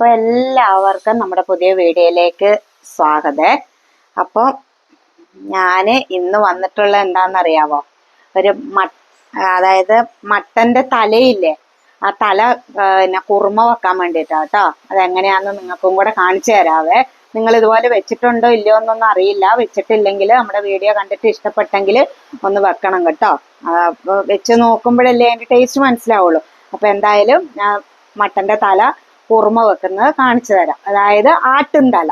അപ്പൊ എല്ലാവർക്കും നമ്മുടെ പുതിയ വീഡിയോയിലേക്ക് സ്വാഗതം. അപ്പോൾ ഞാൻ ഇന്ന് വന്നിട്ടുള്ള എന്താണെന്നറിയാവോ? ഒരു അതായത് മട്ടന്റെ തലയില്ലേ? ആ തല പിന്നെ കുറുമ വെക്കാൻ വേണ്ടിയിട്ടാ കേട്ടോ. അതെങ്ങനെയാന്ന് നിങ്ങൾക്കും കൂടെ കാണിച്ചു തരാവേ. നിങ്ങൾ ഇതുപോലെ വെച്ചിട്ടുണ്ടോ ഇല്ലയോ എന്നൊന്നും അറിയില്ല. വെച്ചിട്ടില്ലെങ്കിൽ നമ്മുടെ വീഡിയോ കണ്ടിട്ട് ഇഷ്ടപ്പെട്ടെങ്കിൽ ഒന്ന് വെക്കണം കേട്ടോ. വെച്ച് നോക്കുമ്പോഴല്ലേ അതിന്റെ ടേസ്റ്റ് മനസ്സിലാവുള്ളൂ. അപ്പൊ എന്തായാലും ഞാൻ മട്ടന്റെ തല കുറുമ വെക്കുന്നത് കാണിച്ചു തരാം. അതായത് ആട്ടും തല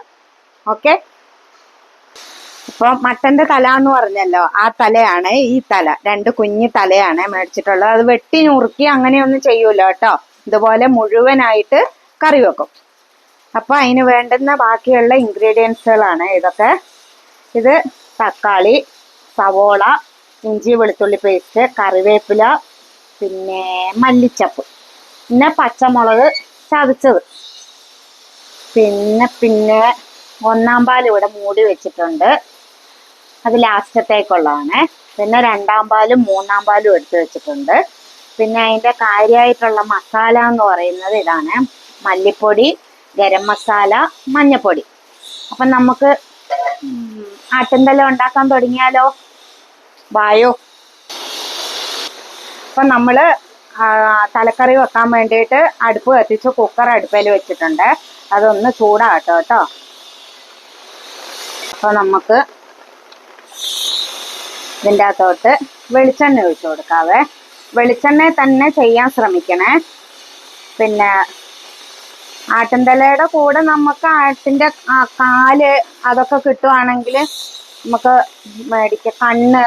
ഓക്കെ? ഇപ്പൊ മട്ടന്റെ തല എന്ന് പറഞ്ഞല്ലോ ആ തലയാണ് ഈ തല. രണ്ട് കുഞ്ഞു തലയാണ് മേടിച്ചിട്ടുള്ളത്. അത് വെട്ടി നുറുക്കി അങ്ങനെയൊന്നും ചെയ്യൂല കേട്ടോ. ഇതുപോലെ മുഴുവനായിട്ട് കറി വെക്കും. അപ്പൊ അതിന് വേണ്ടുന്ന ബാക്കിയുള്ള ഇൻഗ്രീഡിയൻസുകളാണ് ഇതൊക്കെ. ഇത് തക്കാളി സവോള ഇഞ്ചി വെളുത്തുള്ളി പേസ്റ്റ് കറിവേപ്പില പിന്നെ മല്ലിച്ചപ്പ്. പിന്നെ പച്ചമുളക് ചതച്ചത് പിന്നെ പിന്നെ ഒന്നാം പാൽ ഇവിടെ മൂടി വെച്ചിട്ടുണ്ട്. അത് ലാസ്റ്റത്തേക്കുള്ളതാണ്. പിന്നെ രണ്ടാം പാലും മൂന്നാം പാലും എടുത്തു വെച്ചിട്ടുണ്ട്. പിന്നെ അതിന്റെ കാര്യമായിട്ടുള്ള മസാല എന്ന് പറയുന്നത് ഇതാണ്. മല്ലിപ്പൊടി ഗരം മസാല മഞ്ഞപ്പൊടി. അപ്പം നമുക്ക് ആട്ടിന്തല ഉണ്ടാക്കാൻ തുടങ്ങിയാലോ? വായോ. അപ്പം നമ്മൾ തലക്കറി വെക്കാൻ വേണ്ടിയിട്ട് അടുപ്പ് കത്തിച്ച് കുക്കർ അടുപ്പിൽ വെച്ചിട്ടുണ്ട്. അതൊന്ന് ചൂടാകട്ടോ കേട്ടോ അപ്പോൾ നമുക്ക് ഇതിന്റെ അകത്തോട്ട് വെളിച്ചെണ്ണ ഒഴിച്ചു കൊടുക്കാവേ. വെളിച്ചെണ്ണ തന്നെ ചെയ്യാൻ ശ്രമിക്കണേ. പിന്നെ ആട്ടിൻതലയുടെ കൂടെ നമുക്ക് ആട്ടിന്റെ കാൽ അതൊക്കെ കിട്ടുവാണെങ്കിൽ നമുക്ക് മേടിക്കാം കണ്ണ്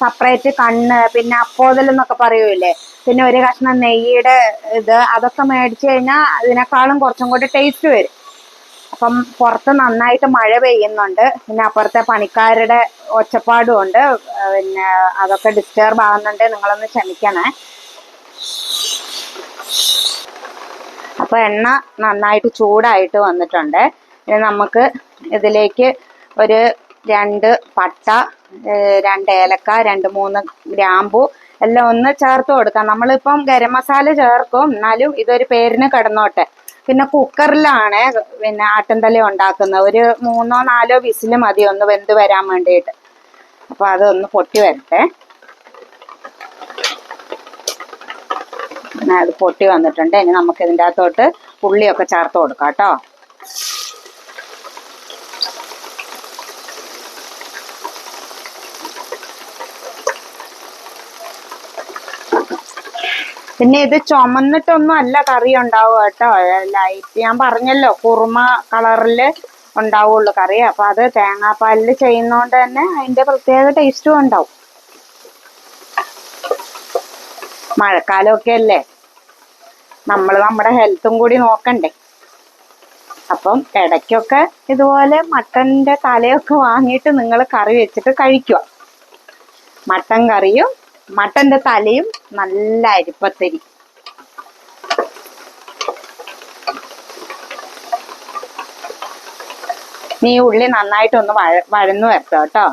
സെപ്പറേറ്റ് കണ്ണ് പിന്നെ അപ്പോതൽ എന്നൊക്കെ പറയൂലേ പിന്നെ ഒരു കഷ്ണം നെയ്യുടെ ഇത് അതൊക്കെ മേടിച്ചു കഴിഞ്ഞാൽ അതിനേക്കാളും കുറച്ചും കൂടി ടേസ്റ്റ് വരും. അപ്പം പുറത്ത് നന്നായിട്ട് മഴ പെയ്യുന്നുണ്ട്. പിന്നെ അപ്പുറത്തെ പണിക്കാരുടെ ഒച്ചപ്പാടും ഉണ്ട്. പിന്നെ അതൊക്കെ ഡിസ്റ്റർബ് ആവുന്നുണ്ട്. നിങ്ങളൊന്ന് ക്ഷമിക്കണേ. അപ്പൊ എണ്ണ നന്നായിട്ട് ചൂടായിട്ട് വന്നിട്ടുണ്ട്. ഇനി നമുക്ക് ഇതിലേക്ക് ഒരു രണ്ട് പട്ട രണ്ട് ഏലക്ക രണ്ട് മൂന്ന് ഗ്രാമ്പു എല്ലാം ഒന്ന് ചേർത്ത് കൊടുക്കാം. നമ്മളിപ്പം ഗരം മസാല ചേർക്കും. എന്നാലും ഇതൊരു പേരിന് കിടന്നോട്ടെ. പിന്നെ കുക്കറിലാണ് പിന്നെ ആട്ടിൻതല ഉണ്ടാക്കുന്നത്. ഒരു മൂന്നോ നാലോ വിസിൽ മതി ഒന്ന് വെന്ത് വരാൻ വേണ്ടിയിട്ട്. അപ്പൊ അതൊന്ന് പൊട്ടി വരട്ടെ. അത് പൊട്ടി വന്നിട്ടുണ്ട്. ഇനി നമുക്ക് ഇതിന്റെ അകത്തോട്ട് ഉള്ളിയൊക്കെ ചേർത്ത് കൊടുക്കാം കേട്ടോ. പിന്നെ ഇത് ചുമന്നിട്ടൊന്നും അല്ല കറി ഉണ്ടാവുക കേട്ടോ. ലൈറ്റ് ഞാൻ പറഞ്ഞല്ലോ കുറുമ കളറിൽ ഉണ്ടാവുള്ളൂ കറി. അപ്പൊ അത് തേങ്ങാപ്പാലിൽ ചെയ്യുന്നോണ്ട് തന്നെ അതിന്റെ പ്രത്യേക ടേസ്റ്റും ഉണ്ടാവും. മഴക്കാലമൊക്കെ അല്ലേ? നമ്മൾ നമ്മുടെ ഹെൽത്തും കൂടി നോക്കണ്ടേ. അപ്പം ഇടയ്ക്കൊക്കെ ഇതുപോലെ മട്ടന്റെ തലയൊക്കെ വാങ്ങിയിട്ട് നിങ്ങൾ കറി വെച്ചിട്ട് കഴിക്കുക. മട്ടൻ കറിയും മട്ടന്റെ തലയും നല്ല അരിപ്പത്തരി. നീ ഉള്ളി നന്നായിട്ടൊന്ന് വഴ വഴന്നു വരട്ടോ കേട്ടോ.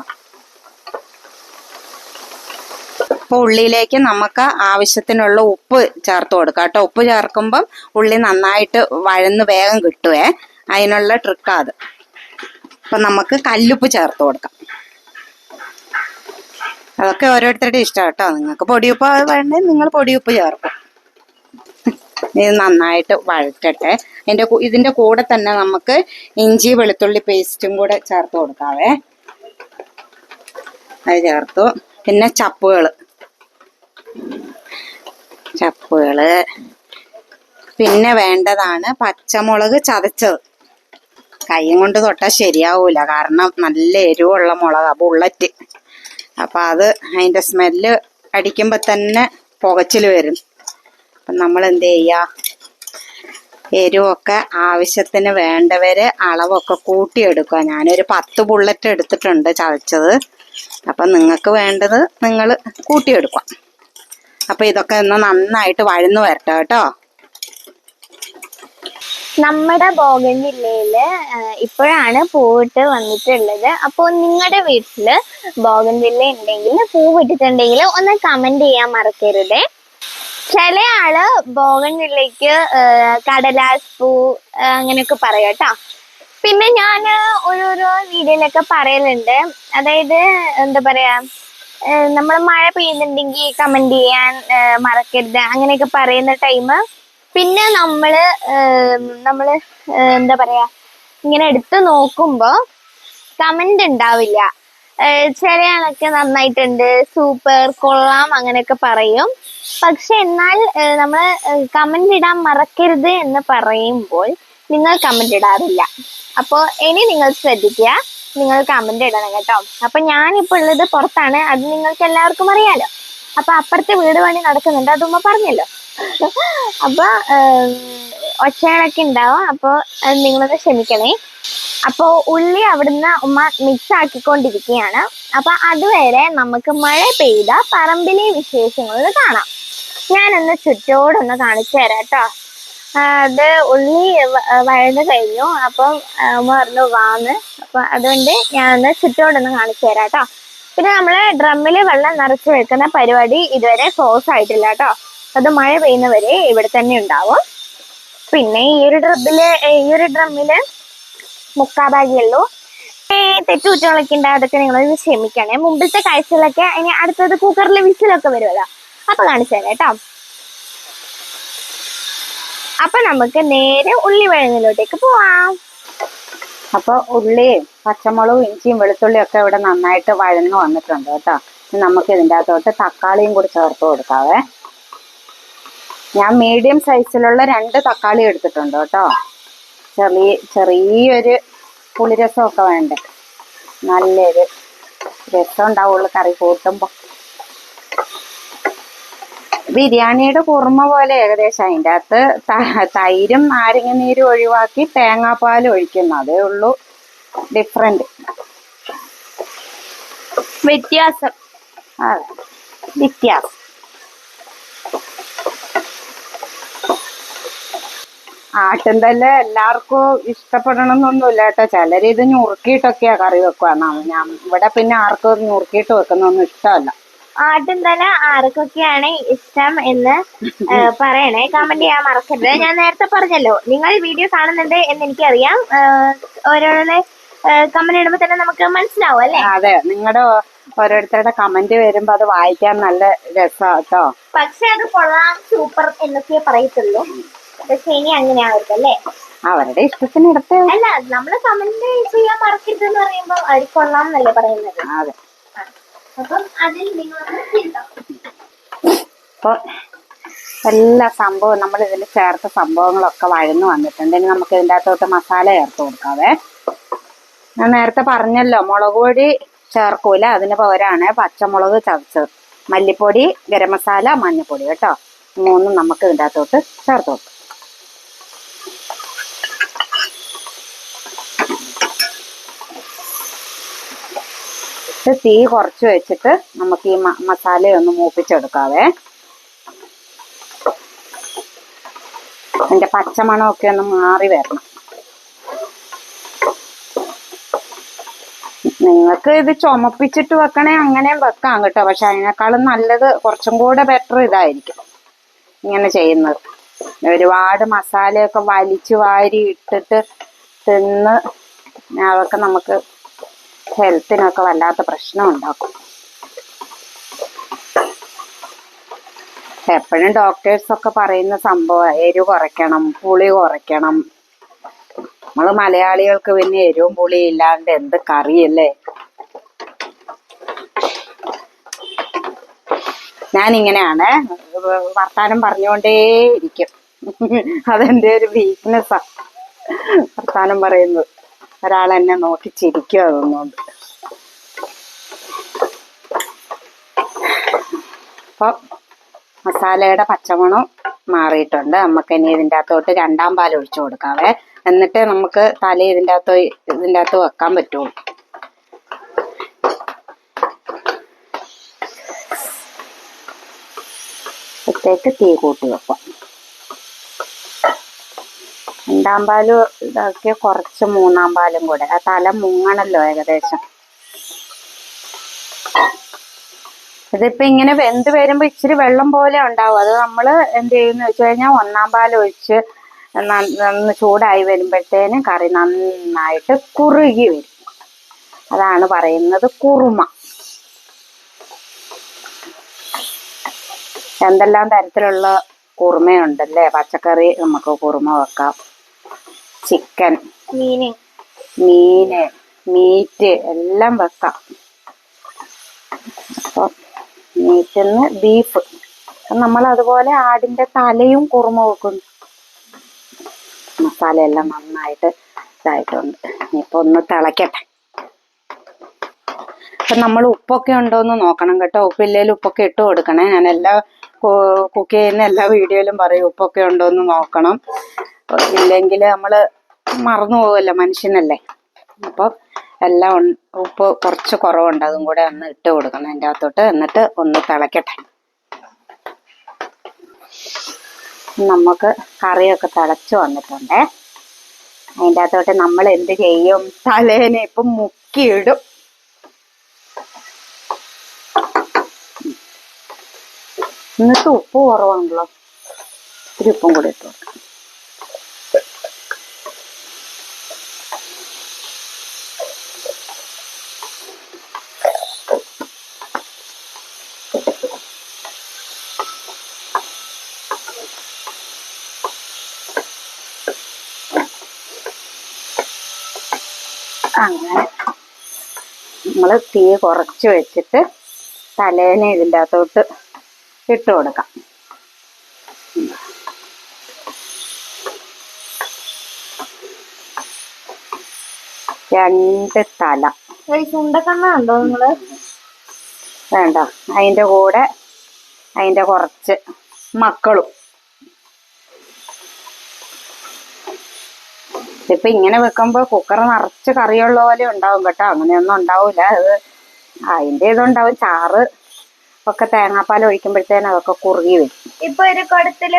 അപ്പൊ ഉള്ളിയിലേക്ക് നമുക്ക് ആവശ്യത്തിനുള്ള ഉപ്പ് ചേർത്ത് കൊടുക്കാം കേട്ടോ. ഉപ്പ് ചേർക്കുമ്പം ഉള്ളി നന്നായിട്ട് വഴന്ന് വേഗം കിട്ടുവേ. അതിനുള്ള ട്രിക്കാ അത്. അപ്പൊ നമുക്ക് കല്ലുപ്പ് ചേർത്ത് കൊടുക്കാം. അതൊക്കെ ഓരോരുത്തരുടെ ഇഷ്ടം കേട്ടോ നിങ്ങൾക്ക് പൊടിയുപ്പ് വേണ്ടേ നിങ്ങൾ പൊടിയുപ്പ് ചേർക്കും. ഇത് നന്നായിട്ട് വഴറ്റട്ടെ. ഇതിന്റെ ഇതിന്റെ കൂടെ തന്നെ നമുക്ക് ഇഞ്ചി വെളുത്തുള്ളി പേസ്റ്റും കൂടെ ചേർത്ത് കൊടുക്കാവേ. അത് ചേർത്തു. പിന്നെ ചപ്പുകൾ ചപ്പുകൾ. പിന്നെ വേണ്ടതാണ് പച്ചമുളക് ചതച്ചത്. കൈയും കൊണ്ട് തൊട്ടാൽ ശരിയാവൂല. കാരണം നല്ല എരിവുള്ള മുളകാ ബുള്ളറ്റ്. അപ്പം അത് അതിന്റെ സ്മെല്ല് അടിക്കുമ്പോൾ തന്നെ പുകച്ചിൽ വരും. അപ്പം നമ്മൾ എന്ത് ചെയ്യുക എരിവൊക്കെ ആവശ്യത്തിന് വേണ്ടവരെ അളവൊക്കെ കൂട്ടിയെടുക്കുക. ഞാനൊരു പത്ത് ബുള്ളറ്റ് എടുത്തിട്ടുണ്ട് ചതച്ചത്. അപ്പം നിങ്ങൾക്ക് വേണ്ടത് നിങ്ങൾ കൂട്ടിയെടുക്കുക. അപ്പം ഇതൊക്കെ ഒന്ന് നന്നായിട്ട് വഴന്നു വരട്ടെ കേട്ടോ. നമ്മുടെ ബോഗൻ ജില്ലയിൽ ഇപ്പോഴാണ് പൂവിട്ട് വന്നിട്ടുള്ളത്. അപ്പോൾ നിങ്ങളുടെ വീട്ടിൽ ബോഗൻവില്ല ഉണ്ടെങ്കിൽ പൂവിട്ടിട്ടുണ്ടെങ്കിൽ ഒന്ന് കമന്റ് ചെയ്യാൻ മറക്കരുതേ. ചില ആൾ ബോഗൻവില്ലയ്ക്ക് കടലാസ് പൂ അങ്ങനെയൊക്കെ പറയും കേട്ടോ. പിന്നെ ഞാൻ ഓരോരോ വീഡിയോയിലൊക്കെ പറയലുണ്ട്. അതായത് എന്താ പറയാ നമ്മൾ മഴ പെയ്യുന്നുണ്ടെങ്കിൽ കമന്റ് ചെയ്യാൻ മറക്കരുത്. അങ്ങനെയൊക്കെ പറയുന്ന ടൈം പിന്നെ നമ്മൾ നമ്മൾ എന്താ പറയാ ഇങ്ങനെ എടുത്ത് നോക്കുമ്പോ കമന്റ് ഉണ്ടാവില്ല. ചില ആളൊക്കെ നന്നായിട്ടുണ്ട് സൂപ്പർ കൊള്ളാം അങ്ങനെയൊക്കെ പറയും. പക്ഷെ എന്നാൽ നമ്മൾ കമന്റ് ഇടാൻ മറക്കരുത് എന്ന് പറയുമ്പോൾ നിങ്ങൾ കമന്റ് ഇടാറില്ല. അപ്പോൾ ഇനി നിങ്ങൾ ശ്രദ്ധിക്കുക നിങ്ങൾ കമന്റ് ഇടണം കേട്ടോ. അപ്പൊ ഞാനിപ്പോ ഉള്ളത് പുറത്താണ് അത് നിങ്ങൾക്ക് എല്ലാവർക്കും അറിയാലോ. അപ്പൊ അപ്പുറത്തെ വീട് പണി നടക്കുന്നുണ്ട് അതുമ്മ പറഞ്ഞല്ലോ. അപ്പൊ ഏം, ഒച്ചകളൊക്കെ ഉണ്ടാവും. അപ്പൊ നിങ്ങളൊന്ന് ക്ഷമിക്കണേ. അപ്പോ ഉള്ളി അവിടുന്ന് ഉമ്മ മിക്സ് ആക്കിക്കൊണ്ടിരിക്കുകയാണ് അപ്പൊ അതുവരെ നമുക്ക് മഴ പെയ്ത പറമ്പിലെ വിശേഷങ്ങൾ കാണാം. ഞാനൊന്ന് ചുറ്റോടൊന്ന് കാണിച്ചു തരാം കേട്ടോ അത് ഉള്ളി വഴന്ന് കഴിഞ്ഞു. അപ്പം ഉമ്മ പറഞ്ഞു വാന്ന്. അപ്പൊ അതുകൊണ്ട് ഞാനൊന്ന് ചുറ്റോടൊന്ന് കാണിച്ചു തരാം കേട്ടോ പിന്നെ നമ്മൾ ഡ്രമ്മിൽ വെള്ളം നിറച്ച് വെക്കുന്ന പരിപാടി ഇതുവരെ ക്ലോസ് ആയിട്ടില്ല കേട്ടോ അത് മഴ പെയ്യുന്നവരെ ഇവിടെ തന്നെ ഉണ്ടാവും. പിന്നെ ഈ ഒരു ഡ്രബിൽ ഈ ഒരു ഡ്രമ്മിൽ മുക്കാ ബാഗിയുള്ളൂ തെറ്റുകുറ്റങ്ങളൊക്കെ ഉണ്ട് അതൊക്കെ നിങ്ങൾ ക്ഷമിക്കണേ. മുമ്പിലത്തെ കാഴ്ചകളൊക്കെ ഇനി അടുത്തത് കുക്കറിൽ വിസിലൊക്കെ വരുമല്ലോ അപ്പൊ കാണിച്ചു തരാം കേട്ടോ. അപ്പൊ നമുക്ക് നേരെ ഉള്ളി വഴങ്ങലോട്ടേക്ക് പോവാം. അപ്പൊ ഉള്ളിയും പച്ചമുളകും ഇഞ്ചിയും വെളുത്തുള്ളിയും ഒക്കെ ഇവിടെ നന്നായിട്ട് വഴന്നു വന്നിട്ടുണ്ട് കേട്ടോ. നമുക്ക് ഇതിന്റെ അകത്തോട്ട് തക്കാളിയും കൂടി ചേർത്ത് കൊടുക്കാവേ. ഞാൻ മീഡിയം സൈസിലുള്ള രണ്ട് തക്കാളി എടുത്തിട്ടുണ്ട് കേട്ടോ. ചെറിയ ചെറിയൊരു പുളിരസമൊക്കെ വേണ്ടേ? നല്ലൊരു രസം ഉണ്ടാവുള്ളൂ കറി കൂട്ടുമ്പോൾ ബിരിയാണിയുടെ കുറുമ പോലെ ഏകദേശം അതിന്റെ അകത്ത് തൈരും നാരങ്ങ നീരും ഒഴിവാക്കി തേങ്ങാപ്പാൽ ഒഴിക്കുന്നു. അതേ ഉള്ളൂ ഡിഫറെന്റ് വ്യത്യാസം. അതെ വ്യത്യാസം. ആട്ടിൻതല്ല് എല്ലാവർക്കും ഇഷ്ടപ്പെടണമെന്നൊന്നുമില്ല കേട്ടോ. ചിലർ ഇത് ഞുറുക്കിയിട്ടൊക്കെയാ കറി വെക്കുവാന്നാണ് ഞാൻ ഇവിടെ പിന്നെ ആർക്കും ഞുറുക്കിയിട്ട് വെക്കുന്നൊന്നും ഇഷ്ടമല്ല. ആട്ടും തല ആർക്കൊക്കെയാണ് ഇഷ്ടം എന്ന് പറയണേ. കമന്റ് ചെയ്യാൻ മറക്കരുത്. ഞാൻ നേരത്തെ പറഞ്ഞല്ലോ നിങ്ങൾ വീഡിയോ കാണുന്നുണ്ട് എന്ന് എനിക്കറിയാം. ഓരോരുടെ കമന്റ് ഇടുമ്പോ തന്നെ നമുക്ക് മനസ്സിലാവും അല്ലേ? അതെ നിങ്ങളുടെ ഓരോരുത്തരുടെ കമന്റ് വരുമ്പോ അത് വായിക്കാൻ നല്ല രസമാണ് കേട്ടോ. പക്ഷെ അത് കൊള്ളാം സൂപ്പർ എന്നൊക്കെ പറയത്തുള്ളൂ. പക്ഷെ ഇനി അങ്ങനെ ആവരുത് അല്ലേ അവരുടെ ഇഷ്ടത്തിനെടുത്ത് അല്ല നമ്മൾ കമന്റ് ചെയ്യാൻ മറക്കരുത് എന്ന് പറയുമ്പോ അവർ കൊള്ളാം എന്നല്ലേ പറയുന്നത് അതെ. അപ്പം അതിൽ നിങ്ങൾ എല്ലാ സംഭവം നമ്മൾ ഇതിൽ ചേർത്ത സംഭവങ്ങളൊക്കെ വഴന്നു വന്നിട്ടുണ്ട്. ഇനി നമുക്ക് ഇതിന്റെ അകത്തോട്ട് മസാല ചേർത്ത് കൊടുക്കാവേ. ഞാൻ നേരത്തെ പറഞ്ഞല്ലോ മുളക് പൊടി ചേർക്കൂല. അതിന് പകരമാണ് പച്ചമുളക് ചതച്ചത്. മല്ലിപ്പൊടി ഗരം മസാല മഞ്ഞൾപ്പൊടി കേട്ടോ? മൂന്നും നമുക്ക് ഇതിന്റെ അകത്തോട്ട് ചേർത്ത് കൊടുക്കാം. ഇത് തീ കുറച്ച് വെച്ചിട്ട് നമുക്ക് ഈ മസാലയൊന്ന് മൂപ്പിച്ചെടുക്കാവേ. അതിന്റെ പച്ചമണമൊക്കെ ഒന്ന് മാറി വരണം. നിങ്ങൾക്ക് ഇത് ചുമപ്പിച്ചിട്ട് വെക്കണേ അങ്ങനെയും വെക്കാം കേട്ടോ. പക്ഷെ അതിനേക്കാളും നല്ലത് കുറച്ചും കൂടെ ബെറ്റർ ഇതായിരിക്കും ഇങ്ങനെ ചെയ്യുന്നത്. ഒരുപാട് മസാലയൊക്കെ വലിച്ചു വാരി ഇട്ടിട്ട് തിന്ന് അതൊക്കെ നമുക്ക് ഹെൽത്തിനൊക്കെ വല്ലാത്ത പ്രശ്നം ഉണ്ടാക്കും എപ്പോഴും ഡോക്ടേഴ്സ് ഒക്കെ പറയുന്ന സംഭവം എരിവ് കുറയ്ക്കണം പുളി കുറയ്ക്കണം. നമ്മൾ മലയാളികൾക്ക് പിന്നെ എരിവും പുളിയും ഇല്ലാണ്ട് എന്ത് കറിയല്ലേ? ഞാൻ ഇങ്ങനെയാണ് വർത്താനം പറഞ്ഞുകൊണ്ടേയിരിക്കും അതെന്റെ ഒരു വീക്ക്നെസ്സാ വർത്താനം പറയുന്നത്. ഒരാൾ എന്നെ നോക്കി ചിരിക്കുക തോന്നുന്നുണ്ട് അപ്പൊ മസാലയുടെ പച്ചമണം മാറിയിട്ടുണ്ട്. നമുക്ക് ഇനി ഇതിന്റെ അകത്തോട്ട് രണ്ടാം പാൽ ഒഴിച്ചു കൊടുക്കാവേ. എന്നിട്ട് നമുക്ക് തല ഇതിന്റെ അകത്ത് ഇതിന്റെ അകത്ത് വെക്കാൻ പറ്റുള്ളൂ ഇത്തേക്ക് തീ കൂട്ടി വെക്കാം. രണ്ടാം പാലും ഇതാക്കിയ കുറച്ച് മൂന്നാം പാലും കൂടെ. ആ തല മുങ്ങണല്ലോ ഏകദേശം. ഇതിപ്പോ ഇങ്ങനെ വെന്ത് വരുമ്പോ ഇച്ചിരി വെള്ളം പോലെ ഉണ്ടാവും. അത് നമ്മൾ എന്ത് ചെയ്യുന്ന വെച്ച് കഴിഞ്ഞാൽ ഒന്നാം പാൽ ഒഴിച്ച് നന്ന് ചൂടായി വരുമ്പോഴത്തേനും കറി നന്നായിട്ട് കുറുകി വരും. അതാണ് പറയുന്നത് കുറുമ. എന്തെല്ലാം തരത്തിലുള്ള കുറുമയുണ്ടല്ലേ പച്ചക്കറി നമുക്ക് കുറുമ വെക്കാം. ചിക്കൻ. മീന് മീന് മീറ്റ് എല്ലാം വെക്കാം. അപ്പം മീറ്റിന്ന് ബീഫ് നമ്മൾ അതുപോലെ ആടിന്റെ തലയും കുറുമ വെക്കുന്നു മസാലയെല്ലാം നന്നായിട്ട് ഇതായിട്ടുണ്ട്. ഇപ്പൊ ഒന്ന് തിളക്കട്ടെ. അപ്പൊ നമ്മൾ ഉപ്പൊക്കെ ഉണ്ടോന്ന് നോക്കണം കേട്ടോ. ഉപ്പില്ലേലും ഉപ്പൊക്കെ ഇട്ട് കൊടുക്കണേ. ഞാൻ എല്ലാ കുക്ക് ചെയ്യുന്ന എല്ലാ വീഡിയോയിലും പറയും ഉപ്പൊക്കെ ഉണ്ടോന്ന് നോക്കണം. ഇല്ലെങ്കിൽ നമ്മൾ മറന്നു പോകുമല്ലോ മനുഷ്യനല്ലേ? അപ്പോൾ എല്ലാം ഉപ്പ് കുറച്ച് കുറവുണ്ട്. അതും കൂടെ ഒന്ന് ഇട്ട് കൊടുക്കണം അതിന്റെ അകത്തോട്ട്. എന്നിട്ട് ഒന്ന് തിളക്കട്ടെ. നമുക്ക് കറിയൊക്കെ തിളച്ചു വന്നിട്ടുണ്ടേ. അതിന്റെ അകത്തോട്ട് നമ്മൾ എന്ത് ചെയ്യും? തലേനെ ഇപ്പം മുക്കിയിടും. എന്നിട്ട് ഉപ്പ് കുറവാണല്ലോ. ഇത്തിരി ഉപ്പും കൂടി ഇട്ട് കൊടുക്കാം. അങ്ങനെ നമ്മൾ തീ കുറച്ച് വെച്ചിട്ട് തലേനെ ഇതിന്റെ അകത്തോട്ട് ഇട്ട് കൊടുക്കാം. രണ്ട് തല. ഉണ്ടോ നിങ്ങൾ? വേണ്ട. അതിന്റെ കൂടെ അതിന്റെ കുറച്ച് മക്കളും. ഇപ്പൊ ഇങ്ങനെ വെക്കുമ്പോ കുക്കർ നിറച്ച് കറിയുള്ള പോലെ ഉണ്ടാവും കേട്ടോ. അങ്ങനെയൊന്നും ഉണ്ടാവൂല. അത് അതിന്റെ ഇതുണ്ടാവും. ചാറ് ഒക്കെ തേങ്ങാപ്പാൽ ഒഴിക്കുമ്പോഴത്തേനും അതൊക്കെ കുറുകി വരും. ഇപ്പൊ ഒരു കുടത്തിൽ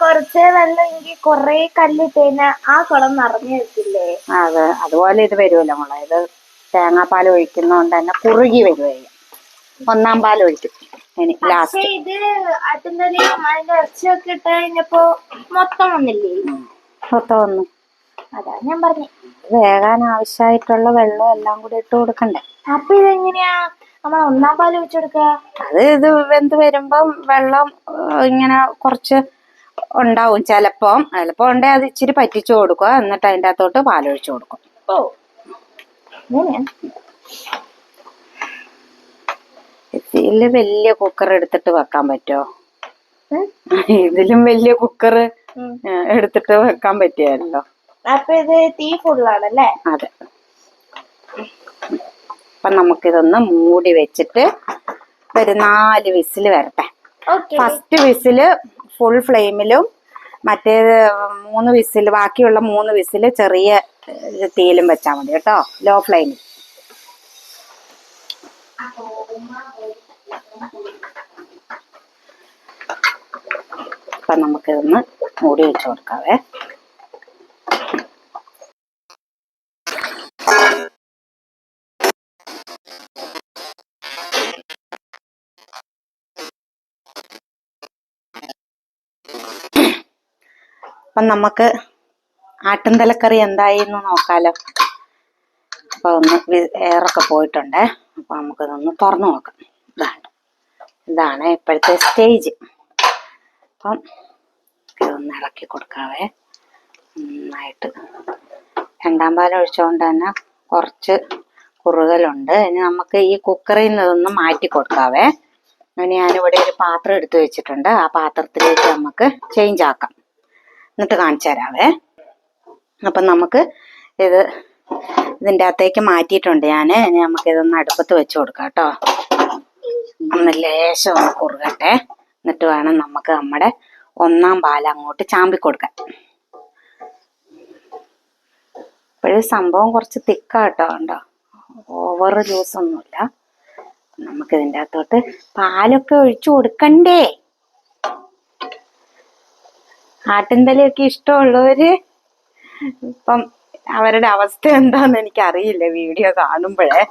കുറച്ച് വെള്ളമെങ്കിൽ കൊറേ കല്ലിട്ടേന ആ കുളം നിറഞ്ഞു വെക്കില്ലേ അതെ. അതുപോലെ ഇത് വരുമല്ലോ മോളെ. ഇത് തേങ്ങാപ്പാൽ ഒഴിക്കുന്നോണ്ട് തന്നെ കുറുകി വരുവായി ഒന്നാം പാൽ ഒഴിക്കും. ഇനി ലാസ്റ്റ് ഇത് അതിന്റെ ഇറച്ചിയൊക്കെ ഇട്ട് കഴിഞ്ഞപ്പോ മൊത്തം വന്നില്ലേ? മൊത്തം വന്നു. അതാ ഞാൻ പറഞ്ഞേ. വേകാൻ ആവശ്യമായിട്ടുള്ള വെള്ളം എല്ലാം കൂടി ഇട്ട് കൊടുക്കണ്ടേ? അപ്പൊ ഇതെങ്ങനെയാ? നമ്മൾ ഒന്നാം പാൽ വെച്ച് കൊടുക്കുക അത് ഇത് വെന്ത് വരുമ്പം വെള്ളം ഇങ്ങനെ കുറച്ച് ഉണ്ടാവും. ചിലപ്പം ചിലപ്പോ ഉണ്ടെങ്കിൽ അത് ഇച്ചിരി പറ്റിച്ചു കൊടുക്കുക എന്നിട്ട് അതിന്റെ അകത്തോട്ട് പാലൊഴിച്ചു കൊടുക്കും. ഓ. ഇതിൽ വലിയ കുക്കർ എടുത്തിട്ട് വെക്കാൻ പറ്റുമോ ഇതിലും വലിയ കുക്കർ എടുത്തിട്ട് വെക്കാൻ പറ്റിയല്ലോ അപ്പൊ ഇത് തീ ഫുള്ളാണല്ലേ? അതെ. അപ്പൊ നമുക്കിതൊന്ന് മൂടി വെച്ചിട്ട് ഒരു നാല് വിസിൽ വരട്ടെ. ഫസ്റ്റ് വിസിൽ ഫുൾ ഫ്ലെയിമിലും മറ്റേത് മൂന്ന് വിസിൽ ബാക്കിയുള്ള മൂന്ന് വിസിൽ ചെറിയ തീയിലും വെച്ചാൽ മതി കേട്ടോ. ലോ ഫ്ലെയിമിൽ അപ്പൊ നമുക്കിതൊന്ന് മൂടി വെച്ച് കൊടുക്കാവേ. അപ്പം നമുക്ക് ആട്ടിൻതലക്കറി എന്തായിരുന്നു നോക്കാലോ. അപ്പോൾ ഒന്ന് എയറൊക്കെ പോയിട്ടുണ്ടേ. അപ്പൊ നമുക്കിതൊന്ന് തുറന്നു നോക്കാം. ഇതാണ് ഇതാണ് ഇപ്പോഴത്തെ സ്റ്റേജ്. അപ്പം ഇതൊന്ന് ഇളക്കി കൊടുക്കാവേ. നന്നായിട്ട്. രണ്ടാം പാൽ ഒഴിച്ചുകൊണ്ട് തന്നെ കുറച്ച് കുറുകലുണ്ട്. ഇനി നമുക്ക് ഈ കുക്കറിൽ നിന്നൊന്ന് മാറ്റി കൊടുക്കാവേ. ഇനി ഞാനിവിടെ ഒരു പാത്രം എടുത്തു വെച്ചിട്ടുണ്ട്. ആ പാത്രത്തിലേക്ക് നമുക്ക് ചേഞ്ച് ആക്കാം. എന്നിട്ട് കാണിച്ചു തരാവേ. അപ്പം നമുക്ക് ഇത് ഇതിന്റെ അകത്തേക്ക് മാറ്റിയിട്ടുണ്ട് ഞാൻ ഇനി നമുക്ക് ഇതൊന്ന് അടുപ്പത്ത് വെച്ച് കൊടുക്കാം കേട്ടോ. ഒന്ന് ലേശം ഒന്ന് കുറുകട്ടെ. എന്നിട്ട് വേണം നമുക്ക് നമ്മുടെ ഒന്നാം പാൽ അങ്ങോട്ട് ചാമ്പി കൊടുക്കാൻ. ഇപ്പോഴും സംഭവം കുറച്ച് തിക്കാട്ടോ ഉണ്ടോ ഓവർ ജ്യൂസ് ഒന്നുമില്ല നമുക്ക് ഇതിന്റെ അകത്തോട്ട് പാലൊക്കെ ഒഴിച്ചു കൊടുക്കണ്ടേ? ആട്ടിൻതലയൊക്കെ ഇഷ്ടമുള്ളവര് ഇപ്പം അവരുടെ അവസ്ഥ എന്താന്ന് എനിക്ക് അറിയില്ല വീഡിയോ കാണുമ്പോഴേ.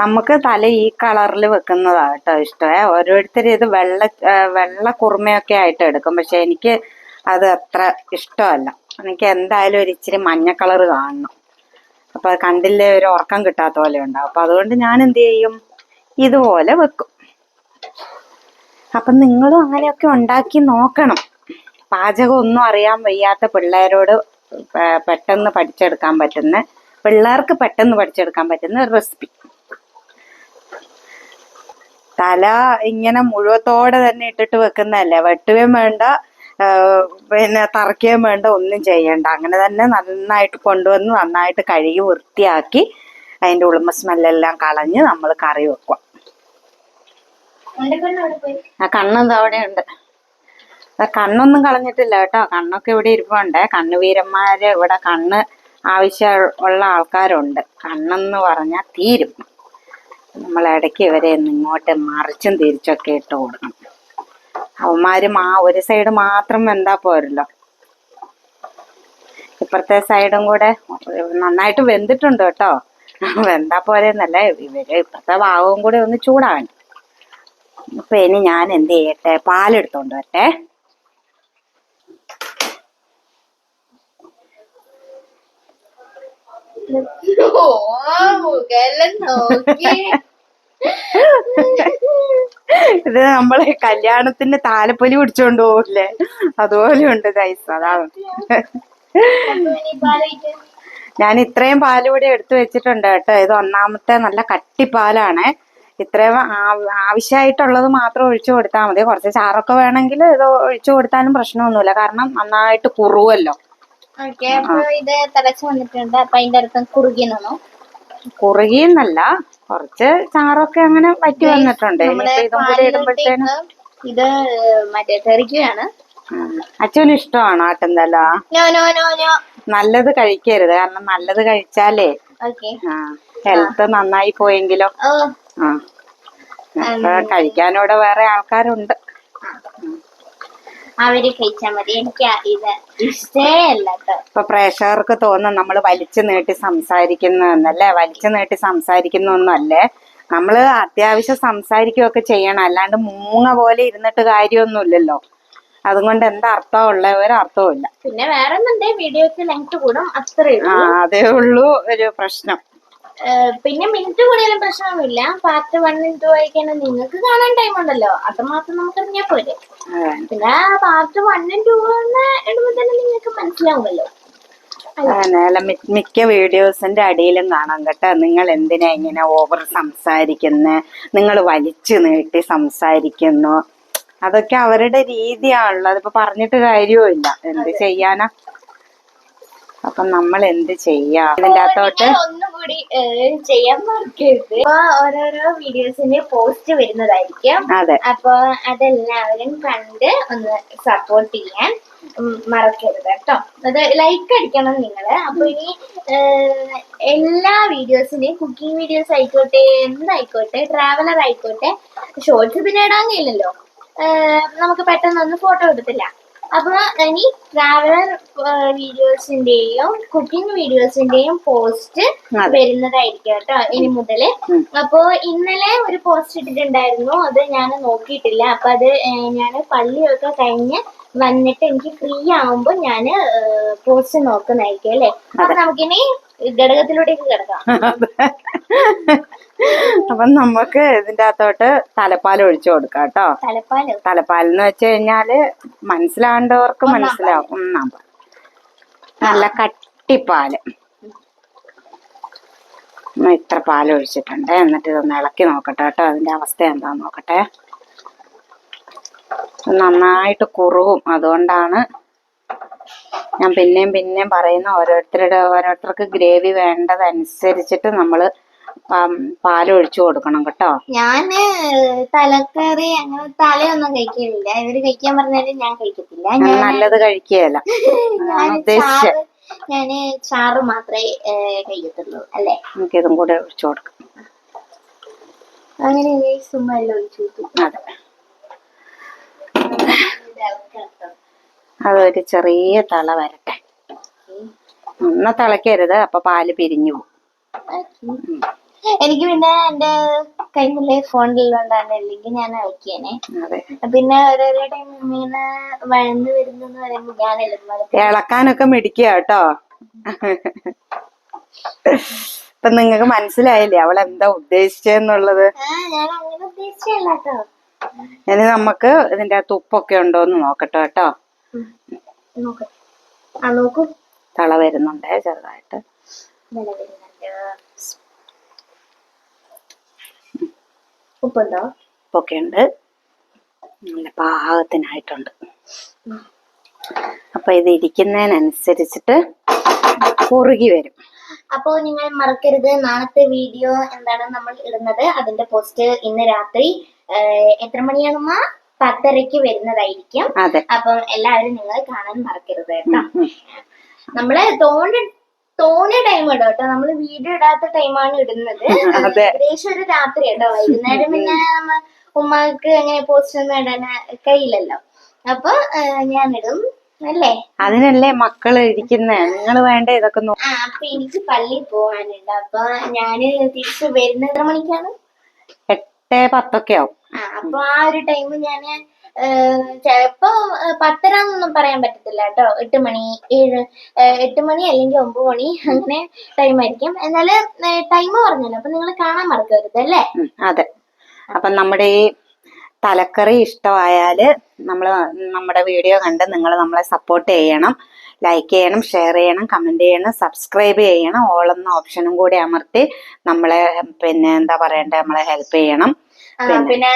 നമുക്ക് തല ഈ കളറിൽ വെക്കുന്നതാ കേട്ടോ ഇഷ്ടമേ ഓരോരുത്തർ ഇത് വെള്ള വെള്ള കുറുമയൊക്കെ ആയിട്ട് എടുക്കും. പക്ഷെ എനിക്ക് അത് അത്ര ഇഷ്ടമല്ല. എനിക്ക് എന്തായാലും ഒരു ഇച്ചിരി മഞ്ഞ കളർ കാണണം. അപ്പൊ കണ്ടില്ലേ ഒരു ഉറക്കം കിട്ടാത്ത പോലെ ഉണ്ടാവും. അപ്പൊ അതുകൊണ്ട് ഞാൻ എന്ത് ചെയ്യും? ഇതുപോലെ വെക്കും. അപ്പൊ നിങ്ങളും അങ്ങനെയൊക്കെ ഉണ്ടാക്കി നോക്കണം. പാചകം ഒന്നും അറിയാൻ വയ്യാത്ത പിള്ളേരോട് പെട്ടെന്ന് പഠിച്ചെടുക്കാൻ പറ്റുന്ന പിള്ളേർക്ക് പെട്ടെന്ന് പഠിച്ചെടുക്കാൻ പറ്റുന്ന റെസിപ്പി. തല ഇങ്ങനെ മുഴുവത്തോടെ തന്നെ ഇട്ടിട്ട് വെക്കുന്നതല്ലേ? വെട്ടുകയും വേണ്ട പിന്നെ തറക്കുകയും വേണ്ട ഒന്നും ചെയ്യണ്ട. അങ്ങനെ തന്നെ നന്നായിട്ട് കൊണ്ടുവന്ന് നന്നായിട്ട് കഴുകി വൃത്തിയാക്കി അതിന്റെ ഉളുമ സ്മെല്ലെല്ലാം കളഞ്ഞ് നമ്മൾ കറി വെക്കുക എന്റെ പെണ്ണ് അവിടെ പോയി ആ കണ്ണെന്താ അവിടെ ഉണ്ട് ആ കണ്ണൊന്നും കളഞ്ഞിട്ടില്ല കേട്ടോ. കണ്ണൊക്കെ ഇവിടെ ഇരിപ്പുണ്ട്. കണ്ണുവീരന്മാര് ഇവിടെ കണ്ണ് ആവശ്യമുള്ള ആൾക്കാരുണ്ട്. കണ്ണെന്ന് പറഞ്ഞാൽ തീരും. നമ്മൾ ഇടയ്ക്ക് ഇവരെ ഇങ്ങോട്ട് മറിച്ചും തിരിച്ചൊക്കെ ഇട്ട് കൊടുക്കണം. അവന്മാരും ആ ഒരു സൈഡ് മാത്രം വെന്താ പോരല്ലോ. ഇപ്പുറത്തെ സൈഡും കൂടെ നന്നായിട്ട് വെന്തിട്ടുണ്ട് കേട്ടോ. വെന്താ പോരെന്നല്ല ഇവർ. ഇപ്പുറത്തെ ഭാഗവും കൂടെ ഒന്ന് ചൂടാകണം അപ്പൊ ഇനി ഞാൻ എന്ത് ചെയ്യട്ടെ? പാലെടുത്തോണ്ട് വരട്ടെ. ഇത് നമ്മളെ കല്യാണത്തിന്റെ താലപ്പൊലി പിടിച്ചോണ്ട് പോകില്ലേ അതുപോലെ ഉണ്ട് ഗൈസ് അതാണ്. ഞാൻ ഇത്രയും പാൽ കൂടി എടുത്തു വെച്ചിട്ടുണ്ട് കേട്ടോ. ഇത് ഒന്നാമത്തെ നല്ല കട്ടിപ്പാലാണ്. ഇത്രയും ആവശ്യമായിട്ടുള്ളത് മാത്രം ഒഴിച്ചു കൊടുത്താൽ മതി. കുറച്ച് ചാറൊക്കെ വേണമെങ്കിൽ ഇത് ഒഴിച്ചു കൊടുത്താലും പ്രശ്നമൊന്നുമില്ല. കാരണം നന്നായിട്ട് കുറുവല്ലോ. ഇത് തിളച്ച് വന്നിട്ടുണ്ട്. അപ്പൊ അതിന്റെ അർത്ഥം കുറുകിയെന്നോ കുറുകിയെന്നല്ല. കുറച്ച് ചാറൊക്കെ അങ്ങനെ വറ്റി വന്നിട്ടുണ്ട്. ഇതും കൂടി ഇടുമ്പോഴത്തേനും ഇത് മറ്റേ തെറിക്കുകയാണ്. അച്ഛന് ഇഷ്ടമാണോ ആട്ടുന്തല? നല്ലത് കഴിക്കരുത്. കാരണം നല്ലത് കഴിച്ചാലേ ഹെൽത്ത് നന്നായി പോയെങ്കിലോ. കഴിക്കാനിവിടെ വേറെ ആൾക്കാരുണ്ട്. അവർ കഴിച്ചാ മതി. എനിക്ക് ഇത് ഇഷ്ടേ അല്ല കേട്ടോ ഇപ്പൊ പ്രേക്ഷകർക്ക് തോന്നും നമ്മൾ വലിച്ചു നീട്ടി സംസാരിക്കുന്നു എന്നല്ലേ? വലിച്ചു നീട്ടി സംസാരിക്കുന്നു ഒന്നല്ലേ നമ്മൾ അത്യാവശ്യം സംസാരിക്കുകയൊക്കെ ചെയ്യണം. അല്ലാണ്ട് മൂങ്ങ പോലെ ഇരുന്നിട്ട് കാര്യമൊന്നുമില്ലല്ലോ. അതുകൊണ്ട് എന്താ അർത്ഥമുള്ള ഒരു അർത്ഥവും ഇല്ല പിന്നെ വേറെ വീഡിയോ വീഡിയോക്ക് ലെങ്ത് കൂടും. അത്രേ ആ ഉള്ളൂ അതേ ഉള്ളൂ ഒരു പ്രശ്നം. പിന്നെ മിനിറ്റ് കൂടിയാലും പ്രശ്നമൊന്നുമില്ല. പാർട്ട് വണ്ണും ടു ആയിക്കാണ് നിങ്ങൾക്ക് കാണാൻ ടൈം ഉണ്ടല്ലോ. അത് മാത്രം നമുക്ക് അറിഞ്ഞാൽ പോരെ. പിന്നെ പാർട്ട് വണ്ണും ടു ഇടുമ്പോൾ തന്നെ നിങ്ങൾക്ക് മനസ്സിലാവുമല്ലോ. മിക്ക വീഡിയോസിന്റെ അടിയിലും കാണാം കേട്ടോ. നിങ്ങൾ എന്തിനാ ഇങ്ങനെ ഓവർ സംസാരിക്കുന്നത് നിങ്ങൾ വലിച്ചു നീട്ടി സംസാരിക്കുന്നു. അതൊക്കെ അവരുടെ രീതിയാണല്ലോ. അതിപ്പോ പറഞ്ഞിട്ട് കാര്യവുമില്ല. എന്ത് ചെയ്യാനാ? അപ്പൊ നമ്മൾ എന്ത് ചെയ്യാ? ഇതിന്റെ അകത്തോട്ട് നിങ്ങൾ ഏഹ്, ചെയ്യാൻ മറക്കരുത് അപ്പൊ ഓരോരോ വീഡിയോസിന്റെ പോസ്റ്റ് വരുന്നതായിരിക്കും. അതെ. അപ്പൊ അതെല്ലാവരും കണ്ട് ഒന്ന് സപ്പോർട്ട് ചെയ്യാൻ മറക്കരുത് കേട്ടോ. അത് ലൈക്ക് അടിക്കണം നിങ്ങൾ. അപ്പൊ ഇനി എല്ലാ വീഡിയോസിന്റെയും കുക്കിംഗ് വീഡിയോസ് ആയിക്കോട്ടെ എന്തായിക്കോട്ടെ ട്രാവലർ ആയിക്കോട്ടെ ഷോർട്സ് പിന്നെ ഇടാൻ കഴിയില്ലല്ലോ. നമുക്ക് പെട്ടെന്നൊന്നും ഫോട്ടോ എടുത്തില്ല. അപ്പൊ ഇനി ട്രാവലർ വീഡിയോസിന്റെയും കുക്കിംഗ് വീഡിയോസിന്റെയും പോസ്റ്റ്. വരുന്നതായിരിക്കും കേട്ടോ ഇനി മുതൽ. ഉം. അപ്പോ ഇന്നലെ ഒരു പോസ്റ്റ് ഇട്ടിട്ടുണ്ടായിരുന്നു അത് ഞാൻ നോക്കിയിട്ടില്ല. അപ്പൊ അത് ഞാൻ പള്ളിയൊക്കെ കഴിഞ്ഞ് വന്നിട്ട് എനിക്ക് ഫ്രീ ആവുമ്പോ ഞാൻ പോസ്റ്റ് നോക്കുന്നതായിരിക്കും അല്ലേ? അപ്പൊ നമുക്കിനി ഘടകത്തിലൂടെ കിടക്കാം. അപ്പൊ നമുക്ക് ഇതിന്റെ അകത്തോട്ട് തലപ്പാൽ ഒഴിച്ചു കൊടുക്കാം കേട്ടോ. തലപ്പാലോ തലപ്പാൽ? എന്ന് വെച്ച് കഴിഞ്ഞാൽ മനസ്സിലാണ്ടവർക്ക് മനസ്സിലാവും. ഒന്നാം പാൽ നല്ല കട്ടിപ്പാൽ. ഇത്ര പാൽ ഒഴിച്ചിട്ടുണ്ട്. എന്നിട്ട് ഇതൊന്ന് ഇളക്കി നോക്കട്ടെ കേട്ടോ. അതിന്റെ അവസ്ഥ എന്താന്ന് നോക്കട്ടെ. നന്നായിട്ട് കുറുകും. അതുകൊണ്ടാണ് ഞാൻ പിന്നെയും പിന്നെയും പറയുന്ന ഓരോരുത്തരുടെ ഓരോരുത്തർക്ക് ഗ്രേവി വേണ്ടതനുസരിച്ചിട്ട് നമ്മൾ പാൽ ഒഴിച്ചു കൊടുക്കണം കേട്ടോ. ഞാൻ തലക്കറി അങ്ങനെ തലയൊന്നും കഴിക്കുന്നില്ല ഇവർ കഴിക്കാൻ പറഞ്ഞാലും ഞാൻ കഴിക്കത്തില്ല. ഞാൻ നല്ലത് കഴിക്കുകയല്ല. ഞാൻ ചാറ് മാത്രമേ കഴിക്കത്തുള്ളൂ അല്ലേ? നമുക്ക് ഇതും കൂടെ ഒഴിച്ചു കൊടുക്കാം. അങ്ങനെ സുമ്മ എല്ലാം ഒഴിച്ചു കൊടുത്തു. അതെ. അതൊരു ചെറിയ തള വരട്ടെ. ഒന്ന് തിളക്കരുത് അപ്പൊ പാൽ പിരിഞ്ഞു പോകും. എനിക്ക് പിന്നെ എന്റെ കൈമുള്ള ഫോണിലുള്ളതാണ് അല്ലെങ്കിൽ ഞാൻ അതെ. പിന്നെ ഓരോരോ ടൈം ഇങ്ങനെ വഴന്ന് വരുന്നു പറയുമ്പോ ഞാൻ എളുപ്പം ഇളക്കാനൊക്കെ മിടിക്കുക കേട്ടോ. ഇപ്പൊ നിങ്ങക്ക് മനസ്സിലായില്ലേ അവൾ എന്താ ഉദ്ദേശിച്ചെന്നുള്ളത്? ഇനി നമുക്ക് ഇതിന്റെ അകത്ത് ഉപ്പൊക്കെ ഉണ്ടോ എന്ന് നോക്കട്ടെ കേട്ടോ. തള വരുന്നുണ്ടേ ചെറുതായിട്ട് വില വരുന്നുണ്ട് ഉപ്പുണ്ടോ? ഉപ്പൊക്കെ ഉണ്ട്. നല്ല പാകത്തിനായിട്ടുണ്ട്. അപ്പൊ ഇത് ഇരിക്കുന്നതിനനുസരിച്ചിട്ട് കുറുകി വരും. അപ്പോ നിങ്ങൾ മറക്കരുത്. നാളത്തെ വീഡിയോ എന്താണ് നമ്മൾ ഇടുന്നത്? അതിന്റെ പോസ്റ്റ് ഇന്ന് രാത്രി എത്ര മണിയാണമ്മ പത്തരയ്ക്ക് വരുന്നതായിരിക്കും. അപ്പം എല്ലാവരും നിങ്ങൾ കാണാൻ മറക്കരുത് കേട്ടോ. നമ്മൾ തോന്നി തോന്നിയ ടൈം ഇടാം കേട്ടോ. നമ്മൾ വീഡിയോ ഇടാത്ത ടൈമാണ് ഇടുന്നത്. അതെ. ഏകദേശം ഒരു രാത്രി കേട്ടോ. വൈകുന്നേരം പിന്നെ നമ്മ ഉമ്മക്ക് അങ്ങനെ പോസ്റ്റ് ഒന്നും ഇടാൻ കഴിയില്ലല്ലോ. അപ്പൊ ആ, ഞാൻ ഇടും. അല്ലേ? അതിനല്ലേ മക്കൾ ഇരിക്കുന്നേ? നിങ്ങൾ വേണ്ട ഇതൊക്കെ നോ ആ അപ്പൊ എനിക്ക് പള്ളി പോവാനുണ്ട്. അപ്പൊ ഞാൻ തിരിച്ചു വരുന്നത് എത്ര മണിക്കാണ്? എട്ട് പത്തൊക്കെ ആവും. ആ അപ്പൊ ആ ഒരു ടൈം ഞാൻ ചിലപ്പോ പത്തരാന്നൊന്നും പറയാൻ പറ്റത്തില്ല കേട്ടോ. എട്ട് മണി ഏഴ് എട്ട് മണി അല്ലെങ്കിൽ ഒമ്പത് മണി അങ്ങനെ ടൈം ആയിരിക്കും. എന്നാൽ ടൈം പറഞ്ഞല്ലോ അപ്പൊ നിങ്ങൾ കാണാൻ മറക്കരുത് അല്ലേ? അതെ. അപ്പൊ നമ്മുടെ ഈ തലക്കറി ഇഷ്ടമായാൽ നമ്മൾ നമ്മുടെ വീഡിയോ കണ്ട് നിങ്ങൾ നമ്മളെ സപ്പോർട്ട് ചെയ്യണം. ലൈക്ക് ചെയ്യണം ഷെയർ ചെയ്യണം കമന്റ് ചെയ്യണം സബ്സ്ക്രൈബ് ചെയ്യണം. ഓൾ എന്ന ഓപ്ഷനും കൂടി അമർത്തി നമ്മളെ പിന്നെ എന്താ പറയണ്ടേ നമ്മളെ ഹെൽപ്പ് ചെയ്യണം. പിന്നെ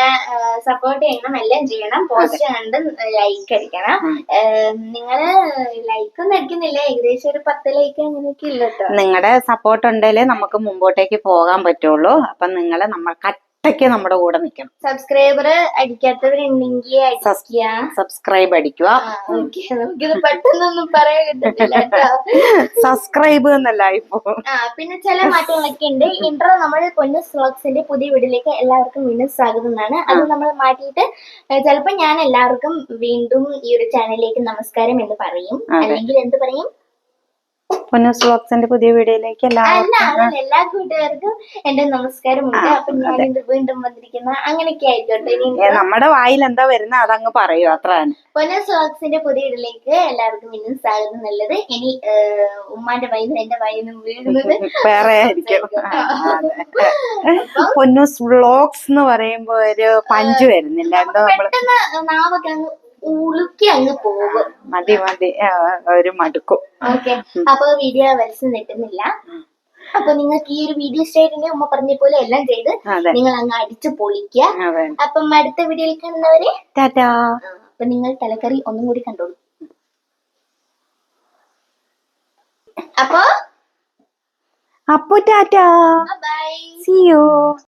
സപ്പോർട്ട് ചെയ്യണം എല്ലാം ചെയ്യണം. പോസ്റ്റ് കണ്ട് ലൈക്ക് അടിക്കണം. നിങ്ങൾ ലൈക്ക് ഒന്നും അടിക്കുന്നില്ല. ഏകദേശം ഒരു പത്ത് ലൈക്ക് അങ്ങനെയൊക്കെ ഇല്ല നിങ്ങളുടെ സപ്പോർട്ട് ഉണ്ടെങ്കിലേ നമുക്ക് മുമ്പോട്ടേക്ക് പോകാൻ പറ്റുള്ളൂ. അപ്പൊ നിങ്ങൾ നമ്മൾ കട്ടയ്ക്ക് നമ്മുടെ കൂടെ നിൽക്കണം സബ്സ്ക്രൈബർ അടിക്കാത്തവരുണ്ടെങ്കിൽ സബ്സ്ക്രൈബ് അടിക്കുക. പെട്ടെന്നൊന്നും പറയാൻ കിട്ടത്തില്ല സബ്സ്ക്രൈബ് എന്നല്ല ഇപ്പൊ. പിന്നെ ചില മാറ്റങ്ങളൊക്കെ ഉണ്ട് ഇൻട്രോ നമ്മൾ പൊന്നു സ്ലോക്സിന്റെ പുതിയ വീഡിയോയിലേക്ക് എല്ലാവർക്കും വീണ്ടും സ്വാഗതം എന്നാണ്. അത് നമ്മൾ മാറ്റിയിട്ട് ചിലപ്പോൾ ഞാൻ എല്ലാവർക്കും വീണ്ടും ഈ ഒരു ചാനലിലേക്ക് നമസ്കാരം എന്ന് പറയും. അല്ലെങ്കിൽ എന്ത് പറയും? പൊന്നൂസ് വ്ളോഗ്സിന്റെ പുതിയ വീഡിയോയിലേക്ക് എല്ലാവർക്കും എല്ലാ കൂട്ടുകാർക്കും എന്റെ നമസ്കാരമുണ്ട്. അപ്പൊ ഞാൻ വീണ്ടും വന്നിരിക്കുന്ന അങ്ങനെയൊക്കെ ആയിക്കോട്ടെ. നമ്മുടെ വായിൽ എന്താ വരുന്നത് അതങ്ങ് പറയൂ അത്ര തന്നെ. പൊന്നു സ്ലോക്സിന്റെ പുതിയ വീഡിയോയിലേക്ക് എല്ലാവർക്കും ഇന്നും സ്വാഗതം. നല്ലത് ഇനി ഉമ്മാന്റെ വൈകുന്നേരം എന്റെ വൈകുന്നേരം വീഴുന്നത്. വേറെ ആയിരിക്കും. പൊന്നൂസ് വ്ളോഗ്സ് എന്ന് പറയുമ്പോ ഒരു പഞ്ച് വരുന്നില്ല. എന്താ നമ്മൾ നാവൊക്കെ ഉളുക്കി അങ്ങ് പോകും. മതി മതി. ഒരു മടുക്കും. ഓക്കെ. അപ്പൊ വീഡിയോ വലിച്ചു നിൽക്കുന്നില്ല. അപ്പൊ നിങ്ങൾക്ക് ഈ ഒരു വീഡിയോ ഇഷ്ടമായിട്ടുണ്ടെങ്കിൽ ഉമ്മ പറഞ്ഞ പോലെ എല്ലാം ചെയ്ത് നിങ്ങൾ അങ്ങ് അടിച്ചു പൊളിക്കുക. അപ്പം അടുത്ത വീഡിയോയിൽ കാണുന്നവരെ ടാറ്റാ. അപ്പൊ നിങ്ങൾ തലക്കറി ഒന്നും കൂടി കണ്ടോളൂ. അപ്പൊ അപ്പൊ ടാറ്റാ. By C U